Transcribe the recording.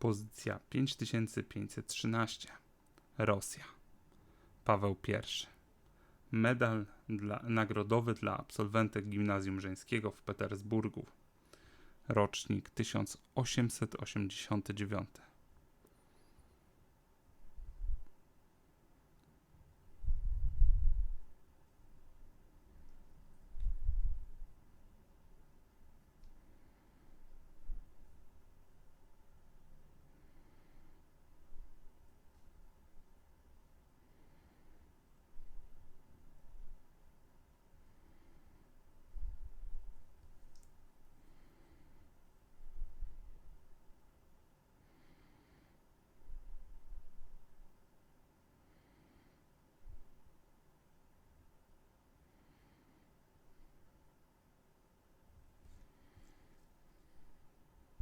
Pozycja 5513. Rosja. Paweł I. Medal dla, nagrodowy dla absolwentek Gimnazjum Żeńskiego w Petersburgu. Rocznik 1889.